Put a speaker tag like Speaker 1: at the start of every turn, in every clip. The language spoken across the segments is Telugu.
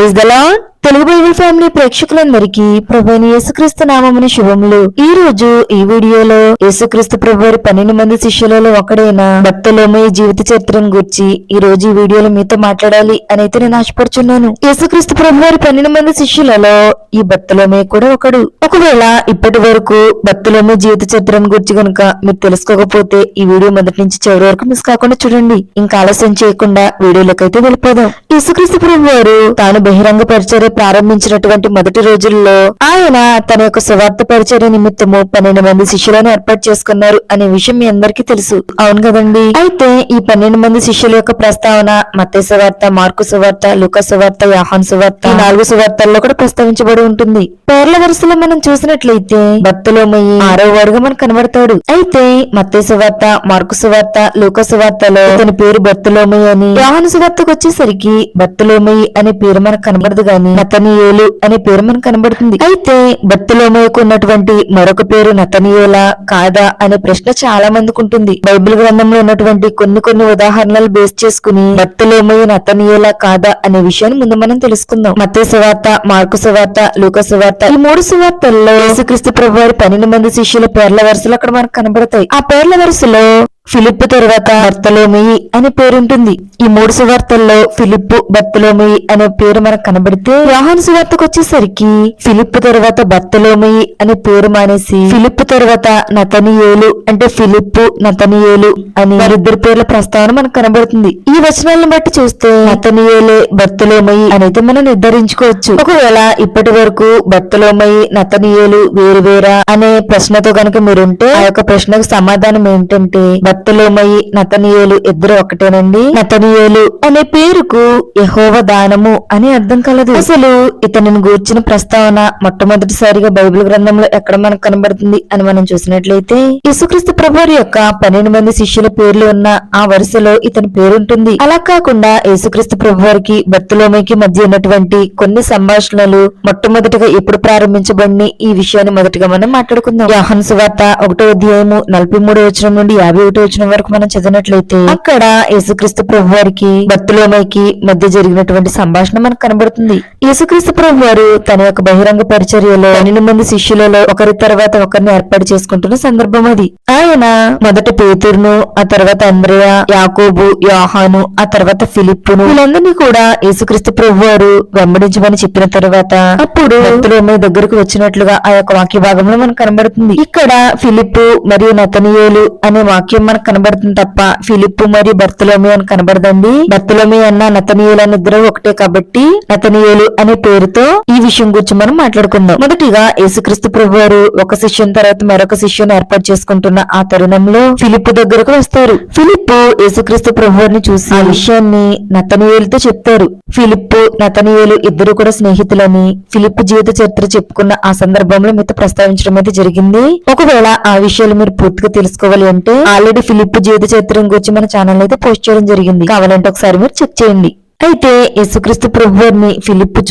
Speaker 1: Praise the Lord Telugu Bible family ప్రేక్షకులందరికీ ప్రభుని యేసుక్రీస్తు నామముని శుభములు. ఈ రోజు ఈ వీడియోలో యేసుక్రీస్తు ప్రభు వారి పన్నెండు మంది శిష్యులలో ఒకడైన భక్తులోమయ్య జీవిత చరిత్రను గురించి ఈ రోజు ఈ వీడియోలో మీతో మాట్లాడాలి అని అయితే నేను ఆశపడుచున్నాను. యేసుక్రీస్తు ప్రభు వారి పన్నెండు మంది శిష్యులలో ఈ భక్తులోమయ్య కూడా ఒకడు. ఒకవేళ ఇప్పటి వరకు భక్తులోమయ్య జీవిత చరిత్రను గురించి కనుక మీరు తెలుసుకోకపోతే ఈ వీడియో మొదటి నుంచి చివరి వరకు మిస్ కాకుండా చూడండి. ఇంకా ఆలస్యం చేయకుండా వీడియోలోకి అయితే వెళ్ళిపోదాం. యేసుక్రీస్తు ప్రభు వారు తాను బహిరంగ పరిచర్య ప్రారంభించినటువంటి మొదటి రోజుల్లో ఆయన తన యొక్క స్వార్థ పరిచర్య నిమిత్తము పన్నెండు మంది శిష్యులను ఏర్పాటు చేసుకున్నారు అనే విషయం మీ అందరికీ తెలుసు. అవును కదండి? అయితే ఈ పన్నెండు మంది శిష్యుల యొక్క ప్రస్తావన మత్తే సువార్త మార్కు సువార్త లుక సువార్త యాహాన్ సువార్త ఈ నాలుగు సువార్తల్లో కూడా ప్రస్తావించబడి ఉంటుంది. పేర్ల వరుసలో మనం చూసినట్లయితే భక్తులోమయ్యి ఆరో వాడుగా మనకు కనబడతాడు. అయితే మత్తే సువార్త మార్కు సువార్త లూక సువార్తలో అతని పేరు భక్తులోమయ్య అని యోహాను సువార్తకు వచ్చేసరికి భక్తులోమయ్యి అనే పేరు మనకు కనబడదు గాని నతనియేలు అనే పేరు మనకు కనబడుతుంది. అయితే బత్తులోమయ్యకు ఉన్నటువంటి మరొక పేరు నతనియేలా కాదా అనే ప్రశ్న చాలా మందికి ఉంటుంది. బైబిల్ గ్రంథంలో ఉన్నటువంటి కొన్ని కొన్ని ఉదాహరణలు బేస్ చేసుకుని బత్తులోమయ్య నతనియేలా కాదా అనే విషయాన్ని ముందు మనం తెలుసుకుందాం. మత్తే సువార్త మార్కు సువార్త లూక సువార్త ఈ మూడు సువార్తల్లో యేసుక్రీస్తు ప్రభు వారి పన్నెండు మంది శిష్యుల పేర్ల వరుసలు అక్కడ మనకు కనబడతాయి. ఆ పేర్ల వరుసలో ఫిలిప్ తర్వాత బర్తలోమియి అనే పేరుంటుంది. ఈ మూడు సువార్తల్లో ఫిలిప్ బర్తలోమియి అనే పేరు మనకు కనబడితే యోహాను సువార్తకు వచ్చేసరికి ఫిలిప్ తర్వాత బర్తలోమియి అనే పేరు మానేసి ఫిలిప్ తర్వాత నతనియేలు అంటే ఫిలిప్ నతనియేలు అని వారిద్దరి పేర్ల ప్రస్తావన మనకు కనబడుతుంది. ఈ వచనాలను బట్టి చూస్తే నతనియేలే బర్తలోమయి అనేది మనం నిర్ధారించుకోవచ్చు. ఒకవేళ ఇప్పటి వరకు బర్తలోమయి నతనియేలు వేరు వేరా అనే ప్రశ్నతో కనుక మీరుంటే ఆ యొక్క ప్రశ్నకు సమాధానం ఏంటంటే బర్తలోమయి నతనియేలు ఇద్దరు ఒకటేనండి నతనియేలు అనే పేరుకు యహోవ దానము అని అర్థం కలదు. అసలు ఇతనిని గూర్చిన ప్రస్తావన మొట్టమొదటిసారిగా బైబిల్ గ్రంథంలో ఎక్కడ మనకు కనబడుతుంది అని మనం చూసినట్లయితే యేసుక్రీస్తు ప్రభువారి యొక్క పన్నెండు మంది శిష్యుల పేర్లు ఉన్న ఆ వరుసలో ఇతని పేరు ఉంటుంది అలా కాకుండా యేసుక్రీస్తు ప్రభువారికి బర్తలోమయ్యకి మధ్య ఉన్నటువంటి కొన్ని సంభాషణలు మొట్టమొదటిగా ఎప్పుడు ప్రారంభించబడి ఈ విషయాన్ని మొదటిగా మనం మాట్లాడుకుందాం. యోహాను సువార్త ఒకటో అధ్యాయము నలభై మూడో వచనం నుండి యాభై ఒకటో వచనం వరకు మనం చదివినట్లయితే అక్కడ యేసుక్రీస్తు ప్రభు వారికి బర్తులోమైకి మధ్య జరిగినటువంటి సంభాషణ మనకు కనబడుతుంది. యేసుక్రీస్తు ప్రభు వారు తన యొక్క బహిరంగ పరిచర్యలో పన్నెండు మంది శిష్యులలో ఒకరి తర్వాత ఒకరిని ఏర్పాటు చేసుకుంటున్న సందర్భం అది. ఆయన మొదట పేతురును ఆ తర్వాత అంద్రయ యాకోబు యోహాను ఆ తర్వాత ఫిలిప్పును వీళ్ళందరినీ కూడా యేసుక్రీస్తు ప్రభు వారు వెంబడించమని చెప్పిన తర్వాత అప్పుడు భక్తులు దగ్గరకు వచ్చినట్లుగా ఆ యొక్క వాక్య భాగంలో మనకు కనబడుతుంది. ఇక్కడ ఫిలిప్పు మరియు నతనియేలు అనే వాక్యం మనకు కనబడుతుంది తప్ప ఫిలిప్పు మరియు బర్తలోమి అని కనబడదండి. బర్తలోమి అన్న నతనీయులు అని ఇద్దరు ఒకటే కాబట్టి నతనీయులు అనే పేరుతో ఈ విషయం గురించి మనం మాట్లాడుకుందాం. మొదటిగా యేసుక్రీస్తు ప్రభు వారు ఒక శిష్యుని తర్వాత మరొక శిష్యుని ఏర్పాటు చేసుకుంటున్న ఆ తరుణంలో ఫిలిప్పు దగ్గరకు వస్తారు. ఫిలిప్పు యేసుక్రీస్తు ప్రభు వారిని చూసి ఆ విషయాన్ని నతనీయులతో చెప్తారు. ఫిలిప్పు నతనీయులు ఇద్దరు కూడా స్నేహితులని ఫిలిప్పు జీవిత చరిత్ర చెప్పుకున్న ఆ సందర్భంలో మీతో ప్రస్తావించడం అయితే జరిగింది. ఒకవేళ ఆ విషయాలు మీరు పూర్తిగా తెలుసుకోవాలి అంటే ఆల్రెడీ ఫిలిప్ జీవిత చరిత్రం గురించి మన ఛానల్ అయితే పోస్ట్ చేయడం జరిగింది. కావాలంటే ఒకసారి మీరు చెక్ చేయండి. అయితే యేసుక్రీస్తు ప్రభు వారిని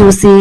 Speaker 1: చూసి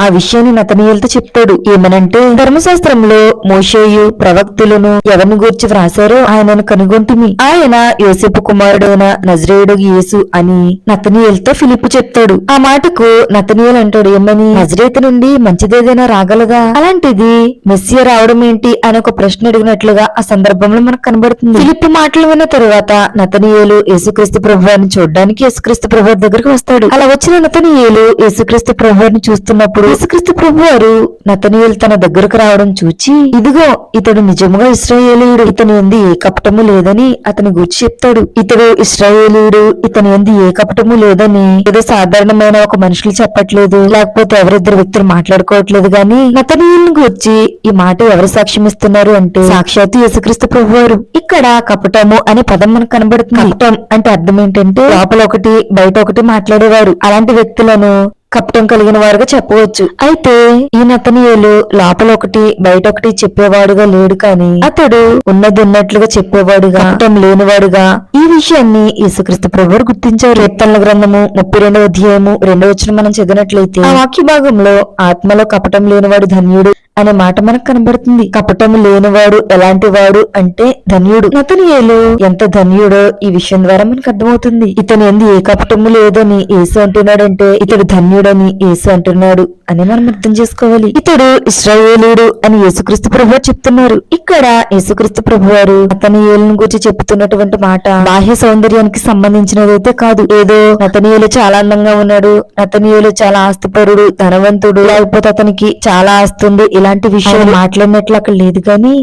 Speaker 1: ఆ విషయాన్ని నతనీయులతో చెప్తాడు. ఏమనంటే ధర్మశాస్త్రంలో మోషేయు ప్రవక్తులను ఎవరిని గూర్చి వ్రాసారో ఆయనను కనుగొంటిమి. ఆయన యోసేపు కుమారుడైన నజరేయుడు యేసు అని నతనీయులతో ఫిలిప్పు చెప్తాడు. ఆ మాటకు నతనీయులు అంటాడు ఏమని నజరేత నుండి మంచిదేదైనా రాగలదా? అలాంటిది మెస్సియ రావడం ఏంటి? అని ఒక ప్రశ్న అడిగినట్లుగా ఆ సందర్భంలో మనకు కనబడుతుంది. ఫిలిప్పు మాటలు విన్న తరువాత నతనీయులు యేసుక్రీస్తు ప్రభువాన్ని చూడడానికి యేసుక్రీస్తు ప్రభు దగ్గరకు వస్తాడు. అలా వచ్చిన నతనీయులు యేసుక్రీస్తు ప్రభువాన్ని చూస్తున్నప్పుడు యేసుక్రీస్తు ప్రభువారు నతనీయులు తన దగ్గరకు రావడం చూచి ఇదిగో ఇతడు నిజముగా ఇస్రాయేలీయుడు ఇతని ఎందు ఏ కపటము లేదని అతని గురించి చెప్తాడు. ఇతడు ఇస్రాయేలీయుడు ఇతని ఎందు ఏ కపటము లేదని ఏదో సాధారణమైన ఒక మనుషులు చెప్పట్లేదు. లేకపోతే ఎవరిద్దరు వ్యక్తులు మాట్లాడుకోవట్లేదు గాని నతనీయులను గురించి ఈ మాట ఎవరు సాక్ష్యం ఇస్తున్నారు అంటే సాక్షాత్తు యేసుక్రీస్తు ప్రభువారు. ఇక్కడ కపటము అనే పదం మనకు కనబడుతుంది. కపటం అంటే అర్థం ఏంటంటే లోపల ఒకటి బయట ఒకటి మాట్లాడేవారు. అలాంటి వ్యక్తులను కపటం కలిగిన వారుగా చెప్పవచ్చు. అయితే ఈ నతనీయులు లోపల ఒకటి బయట ఒకటి చెప్పేవాడుగా లేడు కానీ అతడు ఉన్నది ఉన్నట్లుగా చెప్పేవాడుగా కపటం లేనివాడుగా. ఈ విషయాన్ని యేసుక్రీస్తు ప్రభువారు గుర్తించారు. కీర్తనల గ్రంథము ముప్పై రెండవ అధ్యాయము రెండవ వచ్చిన మనం చదివినట్లయితే ఆ వాక్య భాగంలో ఆత్మలో కపటం లేనివాడు ధన్యుడు అనే మాట మనకు కనబడుతుంది. కపటము లేనివాడు ఎలాంటి వాడు అంటే ధన్యుడు. నతనియేలు ఎంత ధన్యుడో ఈ విషయం ద్వారా మనకు అర్థమవుతుంది. ఇతను ఎందు ఏ కపటము లేదని ఏసు అంటున్నాడంటే ఇతడు ధన్యుడని ఏసు అంటున్నాడు అని మనం అర్థం చేసుకోవాలి. ఇతడు ఇస్రాయేలుడు అని యేసుక్రీస్తు ప్రభు చెప్తున్నారు. ఇక్కడ యేసుక్రీస్తు ప్రభు వారు నతనియేలును గురించి చెప్తున్నటువంటి మాట బాహ్య సౌందర్యానికి సంబంధించినదైతే కాదు. ఏదో నతనియేలు చాలా అందంగా ఉన్నాడు నతనియేలు చాలా ఆస్తిపరుడు ధనవంతుడు లేకపోతే అతనికి చాలా ఆస్తుంది ఇలాంటి విషయాలు మాట్లాడినట్లు అక్కడ లేదు కానీ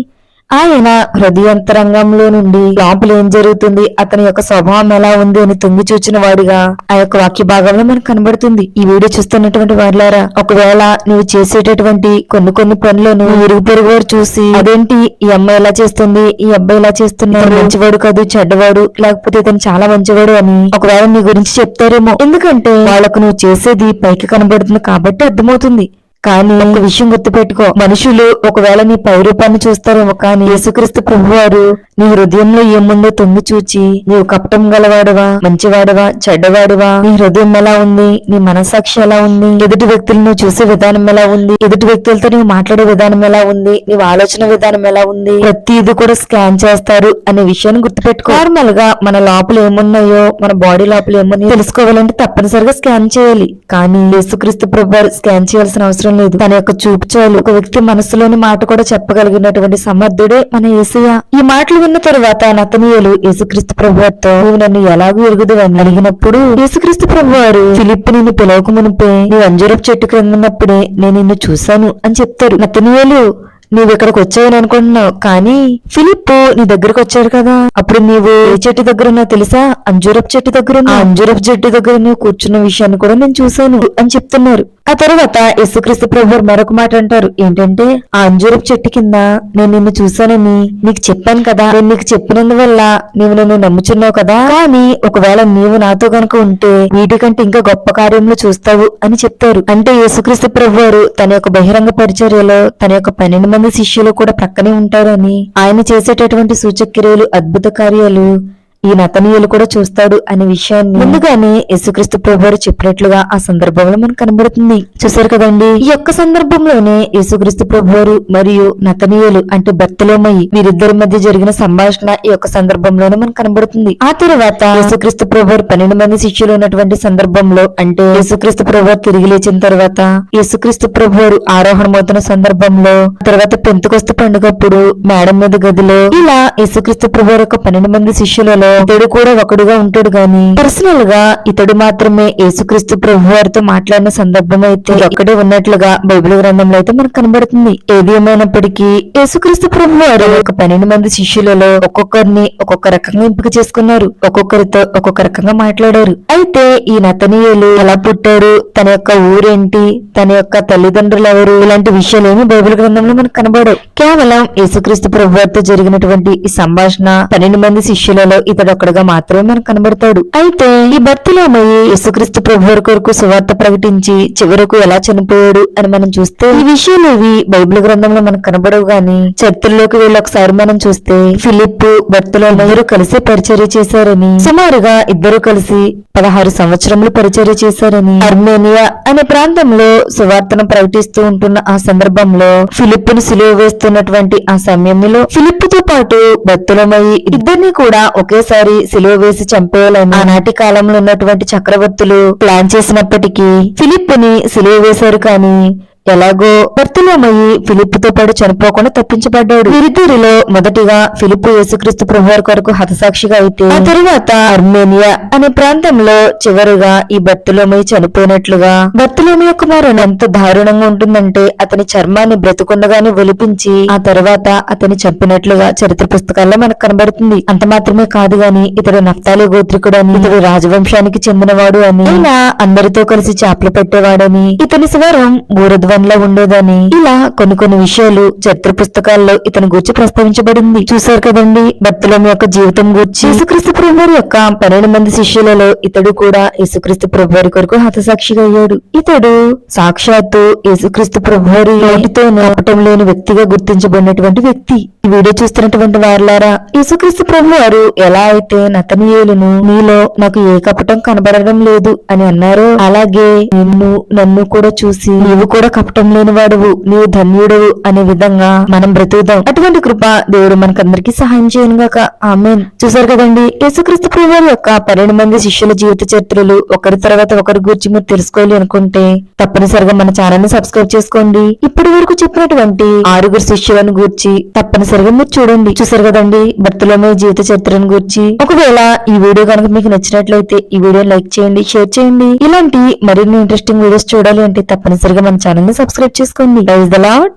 Speaker 1: ఆయన హృదయంతరంగంలో నుండి లోపల ఏం జరుగుతుంది? అతని యొక్క స్వభావం ఎలా ఉంది అని తొంగి చూచిన వాడిగా ఆ యొక్క వాక్య భాగంలో మనకు కనబడుతుంది. ఈ వీడియో చూస్తున్నటువంటి వారులారా ఒకవేళ నువ్వు చేసేటటువంటి కొన్ని కొన్ని పనులను ఇరుగు పొరుగు వారు చూసి అదేంటి ఈ అమ్మాయి ఎలా చేస్తుంది ఈ అబ్బాయి ఇలా చేస్తున్నాడు మంచివాడు కాదు చెడ్డవాడు లేకపోతే ఇతను చాలా మంచివాడు అని ఒకవేళ నీ గురించి చెప్తారేమో. ఎందుకంటే వాళ్ళకు నువ్వు చేసేది పైకి కనబడుతుంది కాబట్టి అర్థమవుతుంది. కానీ ఒక విషయం గుర్తుపెట్టుకో. మనుషులు ఒకవేళ నీ పై రూపాన్ని చూస్తారేమో కానీ యేసుక్రీస్తు ప్రభువారు నీ హృదయంలో ఏముందో తొంగి చూచి నీవు కపటం గలవాడవా మంచివాడవా చెడ్డవాడవా? నీ హృదయం ఎలా ఉంది? నీ మనసాక్షి ఎలా ఉంది? ఎదుటి వ్యక్తులను నువ్వు చూసే విధానం ఎలా ఉంది? ఎదుటి వ్యక్తులతో నువ్వు మాట్లాడే విధానం ఎలా ఉంది? నీవు ఆలోచన విధానం ఎలా ఉంది? ప్రతిది కూడా స్కాన్ చేస్తారు అనే విషయాన్ని గుర్తుపెట్టుకో. నార్మల్గా మన లోపల ఏమున్నాయో మన బాడీ లోపల ఏమున్నాయో తెలుసుకోవాలంటే తప్పనిసరిగా స్కాన్ చేయాలి. కానీ యేసుక్రీస్తు ప్రభు స్కాన్ చేయాల్సిన అవసరం లేదు. తన యొక్క చూపు చాలు. ఒక వ్యక్తి మనసులోని మాట కూడా చెప్పగలిగినటువంటి సమర్థుడే మన ఏసయ్య ఈ మాటలు విన్న తరువాత నతనీయులు యేసుక్రీస్తు ప్రభువారితో నువ్వు నన్ను ఎలాగూ ఎరుగుదు అని అడిగినప్పుడు యేసుక్రీస్తు ప్రభువారు ఫిలిప్ నిన్ను పిలవక మునిపే నీ అంజురపు చెట్టు క్రిందన్నప్పుడే నేను నిన్ను చూశాను అని చెప్తారు. నతనీయులు నీవు ఇక్కడికి వచ్చావని అనుకుంటున్నావు కానీ ఫిలిప్ నీ దగ్గరకు వచ్చాడు కదా. అప్పుడు నీవు ఏ చెట్టు దగ్గర ఉన్నా తెలుసా? అంజూరపు చెట్టు దగ్గర అంజూరపు చెట్టు దగ్గర నువ్వు కూర్చున్న విషయాన్ని కూడా నేను చూశాను అని చెప్తున్నారు. ఆ తర్వాత యేసుక్రీస్తు ప్రభు మరొక మాట అంటారు. ఏంటంటే ఆ అంజూరపు చెట్టు కింద నేను నిన్ను చూశానని నీకు చెప్పాను కదా. నేను నీకు చెప్పినందువల్ల నీవు నన్ను నమ్ముచున్నావు కదా. కానీ ఒకవేళ నీవు నాతో గనుక ఉంటే వీటికంటే ఇంకా గొప్ప కార్యములు చూస్తావు అని చెప్తారు. అంటే యేసుక్రీస్తు ప్రభు వారు తన యొక్క బహిరంగ పరిచర్యలో తన యొక్క పన్నెండు మంది శిష్యులు కూడా ప్రక్కనే ఉంటారని ఆయన చేసేటటువంటి సూచక్రియలు అద్భుత కార్యాలు ఈ నతనీయులు కూడా చూస్తాడు అనే విషయాన్ని ముందుగానే యేసుక్రీస్తు ప్రభువారు చెప్పినట్లుగా ఆ సందర్భంలో మనకు కనబడుతుంది. చూసారు కదండి? ఈ యొక్క సందర్భంలోనే యేసుక్రీస్తు ప్రభువారు మరియు నతనీయులు అంటే బర్తలోమయ్యి వీరిద్దరి మధ్య జరిగిన సంభాషణ ఈ యొక్క సందర్భంలోనే మనకు కనబడుతుంది. ఆ తర్వాత యేసుక్రీస్తు ప్రభువారు పన్నెండు మంది శిష్యులు ఉన్నటువంటి సందర్భంలో అంటే యేసుక్రీస్తు ప్రభువారు తిరిగి లేచిన తర్వాత యేసుక్రీస్తు ప్రభువారు ఆరోహణమవుతున్న సందర్భంలో తర్వాత పెంతుకొస్త పండుగప్పుడు మేడం మీద గదిలో ఇలా యేసుక్రీస్తు ప్రభువారు యొక్క పన్నెండు మంది శిష్యులలో ఇతడు కూడా ఒకడుగా ఉంటాడు గాని. పర్సనల్గా ఇతడు మాత్రమే యేసుక్రీస్తు ప్రభు వారితో మాట్లాడిన సందర్భం అయితే ఒక్కడే ఉన్నట్లుగా బైబిల్ గ్రంథంలో అయితే మనకు కనబడుతుంది. ఏది ఏమైనప్పటికీ యేసుక్రీస్తు ప్రభు వారు ఒక పన్నెండు మంది శిష్యులలో ఒక్కొక్కరిని ఒక్కొక్క రకంగా ఎంపిక చేసుకున్నారు. ఒక్కొక్కరితో ఒక్కొక్క రకంగా మాట్లాడారు. అయితే ఈ నతనీయులు ఎలా పుట్టారు? తన యొక్క ఊరేంటి? తన యొక్క తల్లిదండ్రులు ఎవరు? ఇలాంటి విషయాలు ఏమి బైబిల్ గ్రంథంలో మనకు కనబడవు. కేవలం యేసుక్రీస్తు ప్రభు వారితో జరిగినటువంటి ఈ సంభాషణ పన్నెండు మంది శిష్యులలో ఒక్కడుగా మాత్రమే మనకు కనబడతాడు. అయితే ఈ భర్తలోమయ్యి యేసుక్రీస్తు ప్రభు వారి కొరకు సువార్త ప్రకటించి చివరకు ఎలా చనిపోయాడు అని మనం చూస్తే ఈ విషయాలు ఇవి బైబిల్ గ్రంథంలో మనకు కనబడవు గాని చరిత్రలోకి వెళ్ళి ఒకసారి మనం చూస్తే ఫిలిప్ భర్తలో ఇద్దరు కలిసి పరిచర్య చేశారని సుమారుగా ఇద్దరు కలిసి పదహారు సంవత్సరములు పరిచర్య చేశారని అర్మేనియా అనే ప్రాంతంలో సువార్తను ప్రకటిస్తూ ఉంటున్న ఆ సందర్భంలో ఫిలిప్ను సిలువ వేస్తున్నటువంటి ఆ సమయంలో ఫిలిప్తో పాటు భక్తులమయ్యి ఇద్దరిని కూడా ఒకేసారి సిలువ వేసి చంపేయాలని ఆనాటి కాలంలో ఉన్నటువంటి చక్రవర్తులు ప్లాన్ చేసినప్పటికీ ఫిలిప్ని సిలువ వేశారు కానీ ఎలాగో భర్తలోమయ్యి ఫిలిప్తో పాటు చనిపోకుండా తప్పించబడ్డాడు. వీరిద్దరిలో మొదటిగా ఫిలిప్ యేసుక్రీస్తు ప్రభువారి కొరకు హతసాక్షిగా అయితే ఆ తరువాత అర్మేనియా అనే ప్రాంతంలో చివరిగా ఈ భర్తలోమయ్యి చనిపోయినట్లుగా భర్తలోమి యొక్క మరణం ఎంత దారుణంగా ఉంటుందంటే అతని చర్మాన్ని బ్రతుకుండగానే ఒలిపించి ఆ తర్వాత అతని చంపినట్లుగా చరిత్ర పుస్తకాల్లో మనకు కనబడుతుంది. అంత మాత్రమే కాదు గాని ఇతడు నఫ్తాలి గోత్రికుడు అని ఇతడు రాజవంశానికి చెందినవాడు అని ఆయన అందరితో కలిసి చేపలు పెట్టేవాడని ఇతని స్వరం పనిలో ఉండేదని. ఇలా కొన్ని కొన్ని విషయాలు చరిత్ర పుస్తకాల్లో ఇతని గురించి ప్రస్తావించబడింది. చూశారు కదండి భక్తులం యొక్క జీవితం గురించి. యేసుక్రీస్తు ప్రభువారి యొక్క పన్నెండు మంది శిష్యులలో ఇతడు కూడా యేసుక్రీస్తు ప్రభువారి కొరకు హతసాక్షిగా అయ్యాడు. ఇతడు సాక్షాత్తు యేసుక్రీస్తు ప్రభువారి నోటితో నోపటం లేని వ్యక్తిగా గుర్తించబడినటువంటి వ్యక్తి. ఈ వీడియో చూస్తున్నటువంటి వారులారా యేసుక్రీస్తు ప్రభు వారు ఎలా అయితే నతనీయులను నీలో నాకు ఏ కపటం కనబడడం లేదు అని అన్నారో అలాగే నిన్ను నన్ను కూడా చూసి నీవు కూడా కపటం లోపటం లేని వాడువు నీవు ధన్యుడవు అనే విధంగా మనం బ్రతుకుదాం. అటువంటి కృప దేవుడు మనకందరికీ సహాయం చేయను గాక ఆమెన్. చూసారు కదండి యేసుక్రీస్తు ప్రభు యొక్క పన్నెండు మంది శిష్యుల జీవిత చరిత్రలు ఒకరి తర్వాత ఒకరి గురించి మీరు తెలుసుకోవాలి అనుకుంటే తప్పనిసరిగా మన ఛానల్ని సబ్స్క్రైబ్ చేసుకోండి. ఇప్పటి వరకు చెప్పినటువంటి ఆరుగురు శిష్యులను గూర్చి తప్పనిసరిగా మీరు చూడండి. చూసారు కదండి భర్తలోనే జీవిత చరిత్రను గూర్చి. ఒకవేళ ఈ వీడియో కనుక మీకు నచ్చినట్లయితే ఈ వీడియో లైక్ చేయండి షేర్ చేయండి. ఇలాంటి మరిన్ని ఇంట్రెస్టింగ్ వీడియోస్ చూడాలి అంటే తప్పనిసరిగా మన ఛానల్ని సబ్స్క్రైబ్ చేసుకోండి. ప్రైజ్ ద లాడ్